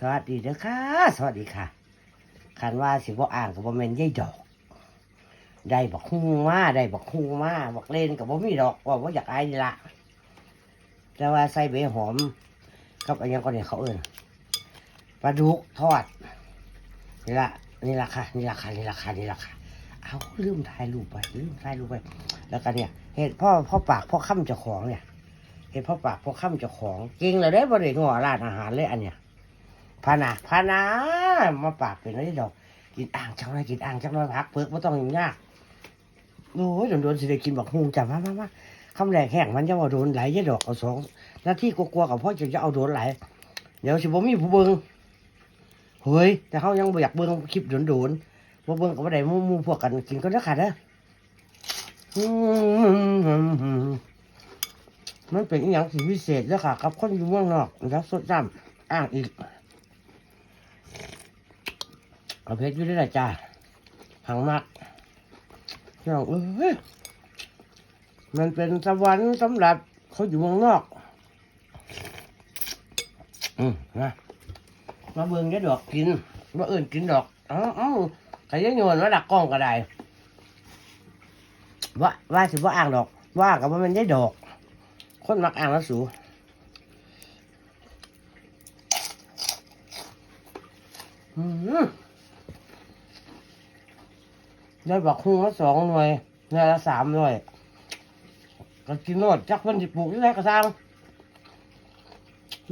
สวัสดีเด้อค่ะ สวัสดีค่ะคันว่าสิบ่อ่างกับบ่แม่นยายดอก ได้บักฮุ้งมาได้บักฮุ้งมาบักเล่นกับบ่มีดอกว่าบ่อยากอายนี่ละแต่ว่าใส่ใบหอมกับอันยังก็เนี่ยเขาเอิ้นปลาดุกทอดนี่ละนี่ละค่ะนี่ละค่ะนี่ละค่ะนี่ละค่ะเอาลืมถ่ายรูปไปลืมถ่ายรูปไปแล้วก็เนี่ยเห็ดพ่อพ่อปากพ่อค่ำเจ้าของเนี่ยเห็ดพ่อปากพ่อค่ำเจ้าของเก่งเลยได้บริโภคร้านอาหารเลยอันเนี้ย พานาพานามาปากเป็นไรดอก กินอ่างจังเลยกินอ่างจังเลยพักเพิกไม่ต้องยุ่งยากโอ้ยโดนโดนสิได้กินบักฮุงจ้ะมามามาคำแรกแห้งมันจะว่าโดนไหลยยะดอกเอาสองหน้าที่กลัวๆกับพ่อจะจะเอาโดนไหลเดี๋ยวสิบ่มีผู้เบิงเฮ้ยแต่เขายังอยากเบิงคลิปโดนโดนๆบ่เบิงกับบ่ได้หมู่มู่พวกกันกินก็ได้อค่ะเด้อมันเป็นอย่างที่พิเศษแล้วค่ะกับคนอยู่เมืองนอกแล้วสดจ้ำอ้างอีก เอาเพชรอยู่ได้ละจ้าหังมักน้องเอ้ยมันเป็นสวรรค์สำหรับเขาอยู่เมืองนอก อืมนะมาเบิ่งได้ดอกกินมาเอื่นกินดอกเอ้าเอ้าใครจะโยนมาดักกล้องก็ได้ว่าว่าสิว่าอ่างดอก ว่ากับว่ามันได้ดอก คนมักอ่างแล้วสูอืม ได้บักคุ้งละสองหน่วยหน่วยละสามหน่วยก็กินโนดจักเพิ่นสิปลูกที่ไหนก็สร้าง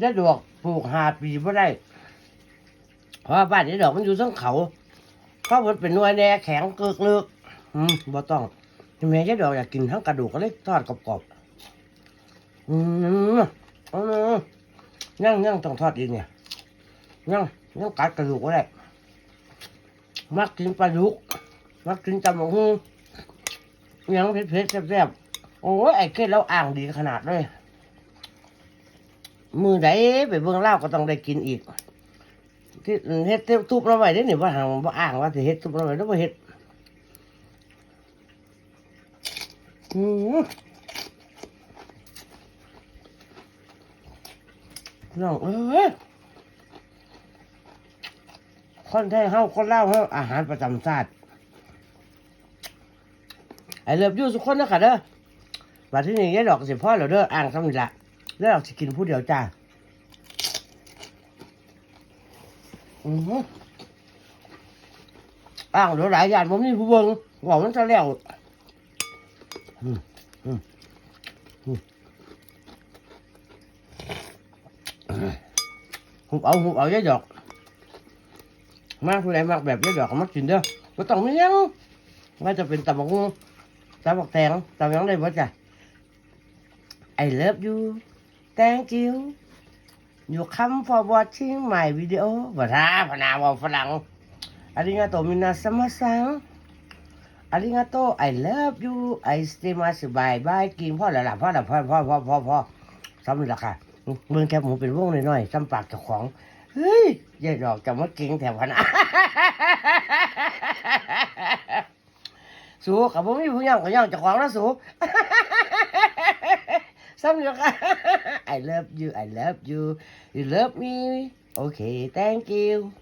ได้ดอกปลูกหาปีบ่ได้ เพราะว่าบ้านนี้ดอกมันอยู่ทั้งเขาเขาเพิ่นเป็นหน่วยแน่แข็งเกลิกเลือกอืมบ่ต้องแม่ยายดอกอยากกินทั้งกระดูกก็เลยทอดกรอบๆอืมอืมย่างย่างต้องทอดอีกเนี่ยย่างย่างกัดกระดูกก็ได้มักกินปลาดุก มักกินตำบักหุ่งย่างเผ็ดๆแซ่บๆโอ้ยไอ้เกล็ดแล้วอ่างดีขนาดเลย มือไหนไปเบิ่งเล่าก็ต้องได้กินอีกที่เฮ็ดทุบเราไว้ได้หนิว่าหางว่าอ่างว่าจะเฮ็ดทุบเราไว้แล้วว่าเฮ็ดอืมน้องเอ้ยคนไทยเฮาคนเล่าเฮาอาหารประจำชาติ ไอเลิฟยูสุกคนนะค่ะเด้อมาที่นี่ยายดอกสิพ่อเราเด้ออ่างสำนิละแล้วดอกสิกินผู้เดียวจ้าอืออ่างเดี๋ยวหลายอย่างผมนี่ผู้เบิ่งบอกมันจะแล้วหุบเอาหุบเอายายดอก มากผู้ใดมากแบบยายดอกมากินเด้อก็ต้องไม่ยังว่าจะเป็นตำบัก หุ่งตำบักแตงตำหยังได้บ่จ้ะ I love you thank you you come for watching my video ภาษาพนาวฝรั่งอาริงาโตมินาสมาซังอาริงาโต I love you I stay มาสบายบายกินพ่อแล้วล่ะพ่อแล้วพ่อพ่อพ่อพ่อพ่อซ้ำนี่ละค่ะเมืองแคบหมูเป็นวงน้อยๆซ้ำปากเจ้าของเฮ้ยยายดอกจะมาเก่งแถวพนะ สูกับผมมีผู้ย่างกับย่างเจ้าของนะสู ซ้ำอยู่ค่ะ I love you I love you you love me okay thank you